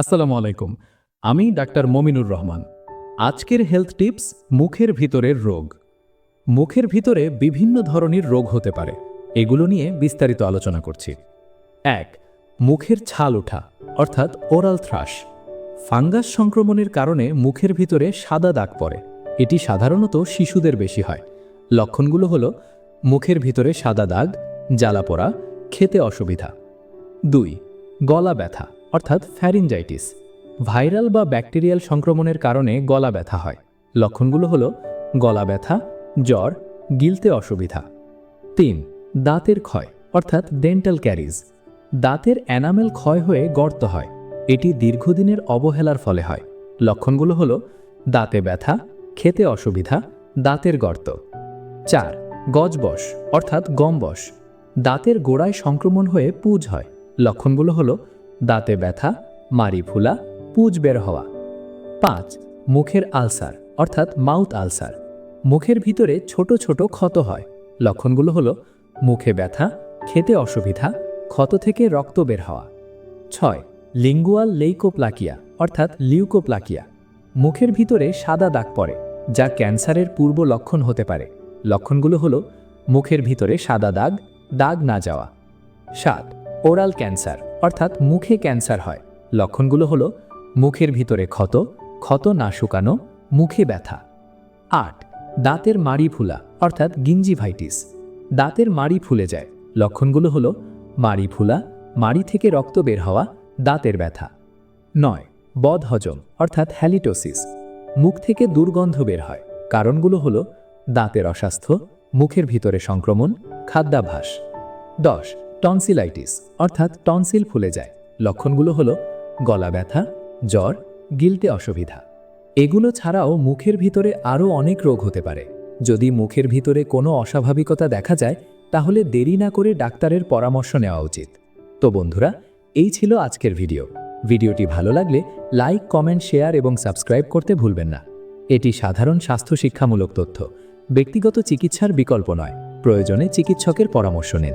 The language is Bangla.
আসসালামু আলাইকুম। আমি ডাক্তার মমিনুর রহমান। আজকের হেলথ টিপস, মুখের ভিতরের রোগ। মুখের ভিতরে বিভিন্ন ধরনের রোগ হতে পারে। এগুলো নিয়ে বিস্তারিত আলোচনা করছি। এক, মুখের ছাল ওঠা, অর্থাৎ ওরাল থ্রাশ ফাঙ্গাস সংক্রমণের কারণে মুখের ভিতরে সাদা দাগ পড়ে। এটি সাধারণত শিশুদের বেশি হয়। লক্ষণগুলো হলো, মুখের ভিতরে সাদা দাগ, জ্বালা পোড়া, খেতে অসুবিধা। দুই, গলা ব্যথা। অর্থাৎ ফ্যারিনজাইটিস। ভাইরাল বা ব্যাকটেরিয়াল সংক্রমণের কারণে গলা ব্যথা হয়। লক্ষণগুলো হলো গলা ব্যথা, জ্বর, গিলতে অসুবিধা। তিন, দাঁতের ক্ষয়, অর্থাৎ ডেন্টাল ক্যারিজ দাঁতের অ্যানামেল ক্ষয় হয়ে গর্ত হয়। এটি দীর্ঘদিনের অবহেলার ফলে হয়। লক্ষণগুলো হলো দাঁতে ব্যথা, খেতে অসুবিধা, দাঁতের গর্ত। চার, গজবস, অর্থাৎ গমবস দাঁতের গোড়ায় সংক্রমণ হয়ে পুজ হয়। লক্ষণগুলো হলো দাঁতে ব্যথা মারি ফুলা পুজ বের হওয়া। পাঁচ, মুখের আলসার, অর্থাৎ মাউথ আলসার। মুখের ভিতরে ছোট ছোট ক্ষত হয়। লক্ষণগুলো হলো মুখে ব্যথা, খেতে অসুবিধা, ক্ষত থেকে রক্ত বের হওয়া। ছয়, লিঙ্গুয়াল লেইকোপ্লাকিয়া, অর্থাৎ লিউকোপ্লাকিয়া। মুখের ভিতরে সাদা দাগ পড়ে, যা ক্যান্সারের পূর্ব লক্ষণ হতে পারে। লক্ষণগুলো হলো মুখের ভিতরে সাদা দাগ দাগ না যাওয়া। সাত, ওরাল ক্যান্সার। অর্থাৎ মুখে ক্যান্সার হয়। লক্ষণগুলো হলো মুখের ভিতরে ক্ষত ক্ষত না শুকানো, মুখে ব্যথা। আট, দাঁতের মাড়ি ফুলা, অর্থাৎ গিঞ্জিভাইটিস দাঁতের মাড়ি ফুলে যায়। লক্ষণগুলো হলো মাড়ি ফুলা, মাড়ি থেকে রক্ত বের হওয়া, দাঁতের ব্যথা। নয় বদহজম অর্থাৎ হ্যালিটোসিস। মুখ থেকে দুর্গন্ধ বের হয়। কারণগুলো হলো দাঁতের অস্বাস্থ্য, মুখের ভিতরে সংক্রমণ খাদ্যাভাস দশ টনসিলাইটিস, অর্থাৎ টনসিল ফুলে যায়। লক্ষণগুলো হলো গলা ব্যথা, জ্বর গিলতে অসুবিধা। এগুলো ছাড়াও মুখের ভিতরে আরও অনেক রোগ হতে পারে। যদি মুখের ভিতরে কোনো অস্বাভাবিকতা দেখা যায়, তাহলে দেরি না করে ডাক্তারের পরামর্শ নেওয়া উচিত। তো বন্ধুরা, এই ছিল আজকের ভিডিও। ভিডিওটি ভালো লাগলে লাইক, কমেন্ট, শেয়ার এবং সাবস্ক্রাইব করতে ভুলবেন না। এটি সাধারণ স্বাস্থ্য শিক্ষামূলক তথ্য। ব্যক্তিগত চিকিৎসার বিকল্প নয়। প্রয়োজনে চিকিৎসকের পরামর্শ নিন।